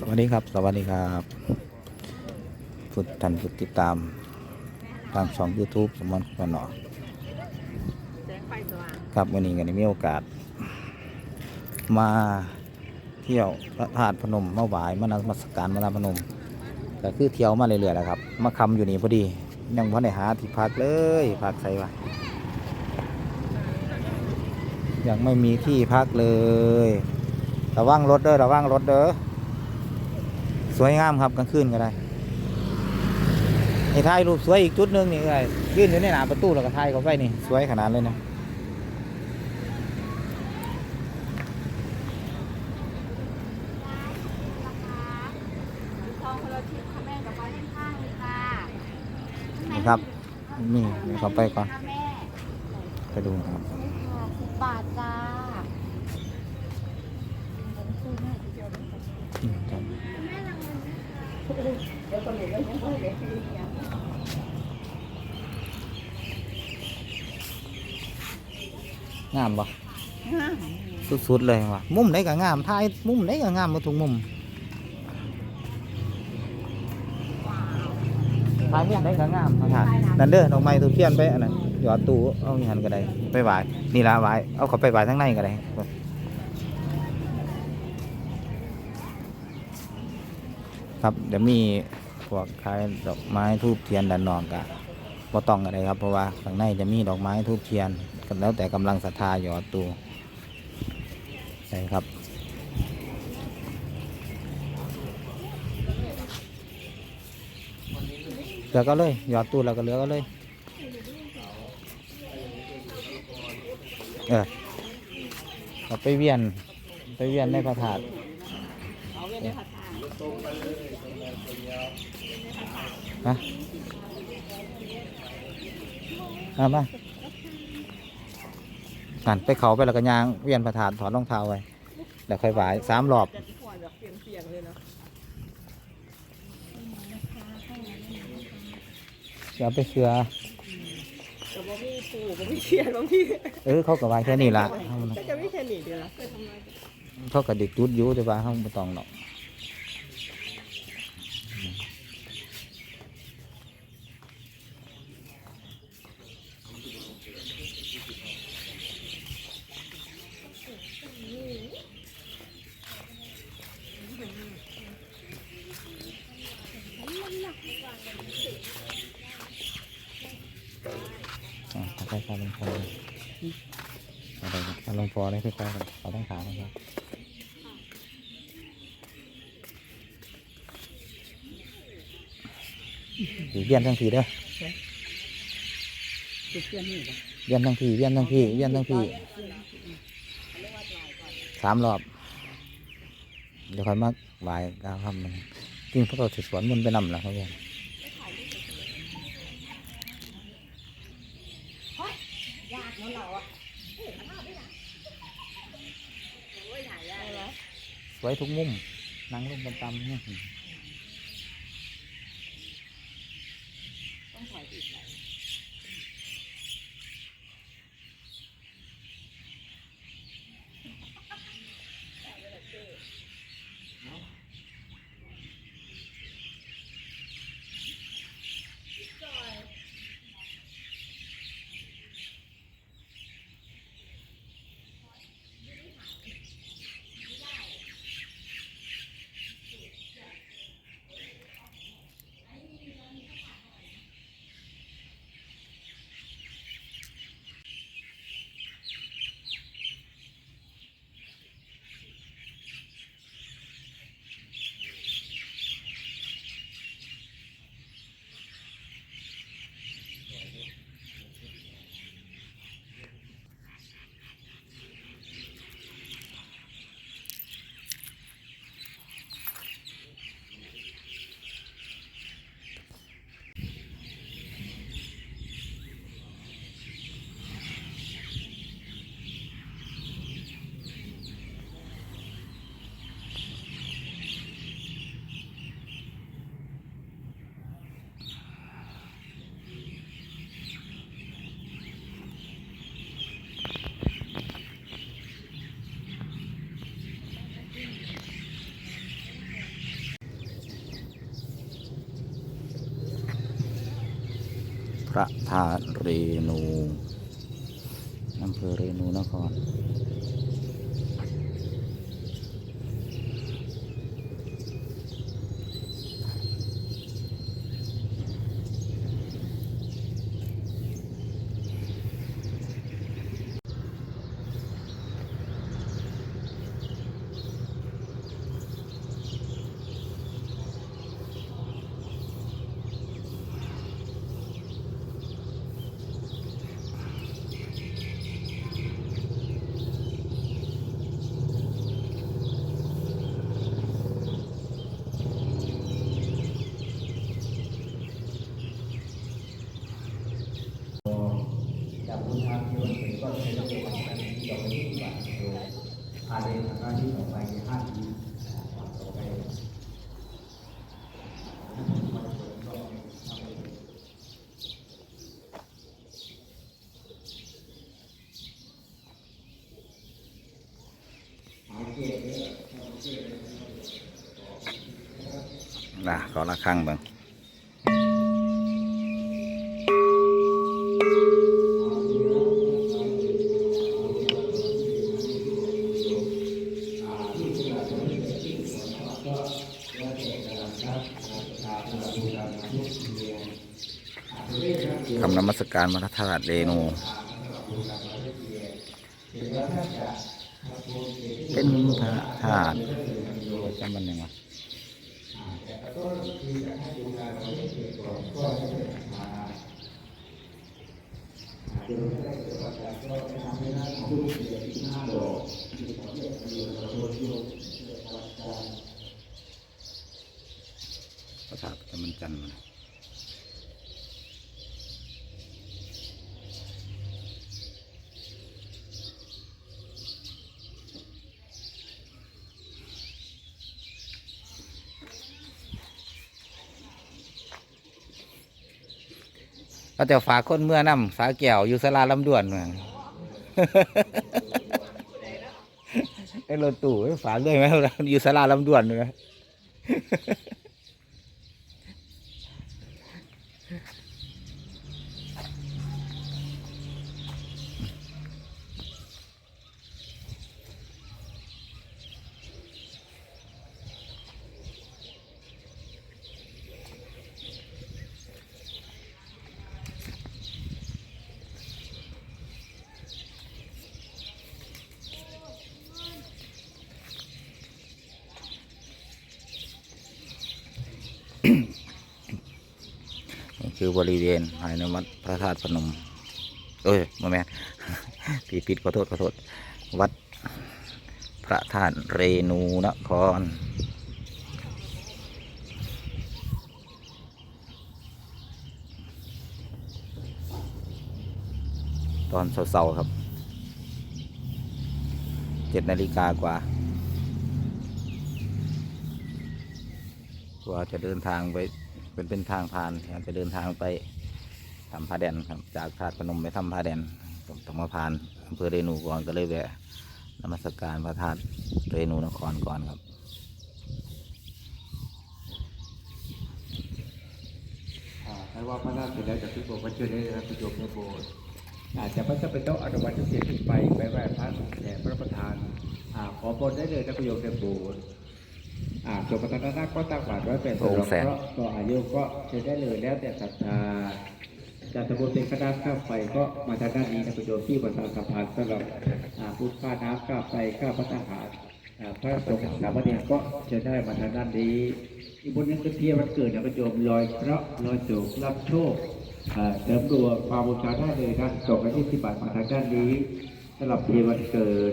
สวัสดีครับ สวัสดีครับผู้ท่านผู้ติดตาม ทางช่อง YouTube สมอนกันหนอแสงไฟสว่างครับวันนี้ก็ได้มีโอกาส มาเที่ยวพระธาตุพนมมาไหวายมานมัสการมานาพนมก็คือเที่ยวมาเรื่อยๆแหละครับ มาคำอยู่นี่พอดี ยังพ่ได้หาที่พักเลยพักใส่วะยังไม่มีที่พักเลยระวังรถเด้อระวังรถเด้อ สวยงามครับกลางคืนก็ได้นี่ถ่ายรูปสวยอีกจุดหนึงนี่ก็ได้ยืนอยู่ในหน้าประตูแล้วก็ถ่ายเข้าไปนี่สวยขนาดเลยนะทองคนละทิศค่ะแม่กับไว้ข้างๆเลยค่ะนะครับนี่เดี๋ยวเขาไปก่อนค่ะแม่ไปดูครับค่ะสิบบาทจ้าอืม ครับงามปะสุดๆเลยว่ะมุมไหนก็งามถ่ายมุมไหนก็งามหมาทุกมุมถ่ายมุมไหนก็งามเขาถ่ายนั่นเด้อดอกไม้ถูกเทียนไปอันนั้นหยอดตู้เอาอย่างนั้นก็ได้ไปไหวนี่ละไหวเอาเขาไปไหวทั้งในก็ได้ ครับเดี๋ยวมีพวกขายดอกไม้ทูบเทียนดันนองกะบ่ต้องอะไรครับเพราะว่าข้างในจะมีดอกไม้ทูบเทียนกันแล้วแต่กำลังศรัทธาหยอดตูใช่ครับเหลือก็เลยหยอดตูแล้วก็เหลือก็เลยเออเอาไปเวียนไปเวียนในพระธาตุ เอาไว้ในผัดทานฮะมามาหันไปเขาไปแล้วก็ยางเวียนประธานถอดรองเท้าไว้เดี๋ยวค่อยไหวสามรอบจะหัวแบบเปียกๆเลยเนาะเดี๋ยวไปเชือแต่ว่ามีปูก็มีเทียนบางทีเออเขาก็ไหวแค่นี้ละก็จะไม่แค่นี้เดียวละเขาก็ดิกจุดอยู่แต่ว่าเขาไม่ต้องหรอก อยๆลงพอะไรกันลงพอได้ค่อยๆกันเขาต้องขานะครับเวียนทั้งทีเด้อติดเยี่ยนทั้งทีเวียนทั้งทีเวียนทั้งทีสามรอบ เดี๋ยวค่อยมาไหวก้าวคำมันจริงพวกเราสืบสวนมันไปนำแล้วเขาเวียน ยากเนาะเราอะ ส วยทุกมุมนั่งลงบนตำเนี่ย ระธาตุเรนูอำเภอเรนูนคร จากบุญทาง ที่วันเป็นก็เป็นระบบการที่เราไม่ได้บัตรโดยอาเรนทางที่ต่อไปในห้าทีต่อไปนะขอละครั้งเบิ่ง คำนมัสการมรธาตุเรนูเป็นพระธาตุจำมันยังไงประสาท มันจันทร์มันก็จะฝากคนเมื่อนำฝาแก้วอยู่สลาลำดวนเมืองไอ้รถตู้ไอ้ฝากด้วยไหมอยู่สลาลำดวนเลย Yes. คือบริเวณภายในวัดพระธาตุพนม เอ้ยมาแม่ผิดผิดขอโทษขอโทษ วัดพระธาตุเรนูนครตอนเสาร์ๆครับ เจ็ดนาฬิกากว่าว่าจะเดินทางไป เป็นเป็นทางผ่านครับจะเดินทางไปทำพาแดนครับ จากธาตุพนมไปทำพาแดนต้องต้องมาผ่านอำเภอเรนูก่อนก็เลยแวะนมัสการพระธาตุเรนูนครก่อนครับใครว่าพระราชเสร็จแล้วจะพิบอกว่าเชื่อได้รับประโยชน์ในโบสถ์อาจจะพระเจ้าเป็นโต๊ะอนุวัตที่เสียขึ้นไปไปไหว้พระแด่พระประธานอาขอบนได้เลยรับประโยชน์ในโบสถ์ อ่าจบประธานนาก็ตั้งบาตรไว้เป็นโอ้แสนเพราะต่ออายุก็เชิญได้เลยแล้วแต่ศรัทธาจากตะบนเป็นคณะข้าไฟก็มาทางด้านนี้นะประโยชน์ที่ประธานสะพานสำหรับอ่าพุทธค่าน้ำค่าไฟค่าพระทหารอ่าพระสงฆ์สามเณรก็เชิญได้มาทางด้านนี้อีกบนนั้นก็เทียบวันเกิดนะประโยมลอยเคราะห์ลอยโศกรับโชคอ่าเสริมดวงความบูชาได้เลยนะจบกันที่สิบบาทมาทางด้านนี้สำหรับเทียบวันเกิด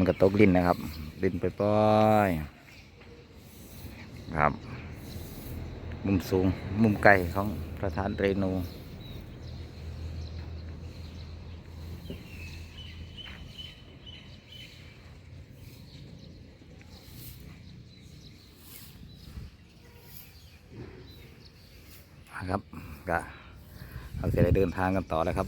นกระตกลิ้นนะครับ ลิ้นไปปล่อยครับ มุมสูงมุมไกลของพระธาตุเรนูครับก็เราจะได้เดินทางกันต่อแล้วครับ